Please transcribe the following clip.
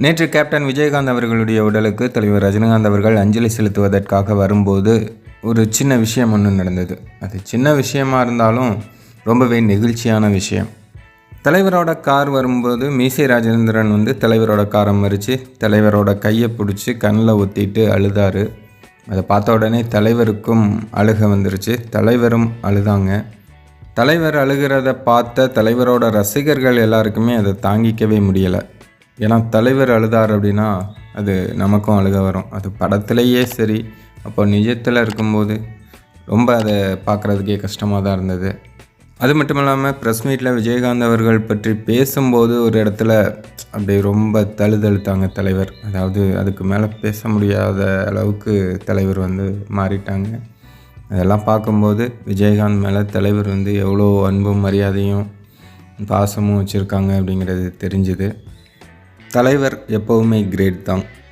நேற்று கேப்டன் விஜயகாந்த் அவர்களுடைய உடலுக்கு தலைவர் ரஜினிகாந்த் அவர்கள் அஞ்சலி செலுத்துவதற்காக வரும்போது ஒரு சின்ன விஷயம் ஒன்று நடந்தது. அது சின்ன விஷயமா இருந்தாலும் ரொம்பவே நெகிழ்ச்சியான விஷயம். தலைவரோட கார் வரும்போது மீசை ராஜேந்திரன் வந்து தலைவரோட காரை மறித்து தலைவரோட கையை பிடிச்சி கண்ணில் ஒத்திட்டு அழுதார். அதை பார்த்த உடனே தலைவருக்கும் அழுக வந்துருச்சு. தலைவரும் அழுதாங்க. தலைவர் அழுகிறத பார்த்த தலைவரோட ரசிகர்கள் எல்லாருக்குமே அதை தாங்கிக்கவே முடியலை. ஏன்னா தலைவர் அழுதார் அப்படின்னா அது நமக்கும் அழுக வரும். அது படத்துலேயே சரி அப்போ நிஜத்தில் இருக்கும்போது ரொம்ப அதை பார்க்குறதுக்கே கஷ்டமாக தான் இருந்தது. அது மட்டும் இல்லாமல் ப்ரெஸ் மீட்டில் விஜயகாந்த் அவர்கள் பற்றி பேசும்போது ஒரு இடத்துல அப்படி ரொம்ப தழுதழுத்தாங்க தலைவர். அதாவது அதுக்கு மேலே பேச முடியாத அளவுக்கு தலைவர் வந்து மாறிட்டாங்க. அதெல்லாம் பார்க்கும்போது விஜயகாந்த் மேலே தலைவர் வந்து எவ்வளோ அன்பும் மரியாதையும் பாசமும் வச்சுருக்காங்க அப்படிங்கிறது தெரிஞ்சுது. தலைவர் எப்போவுமே கிரேட் தான்.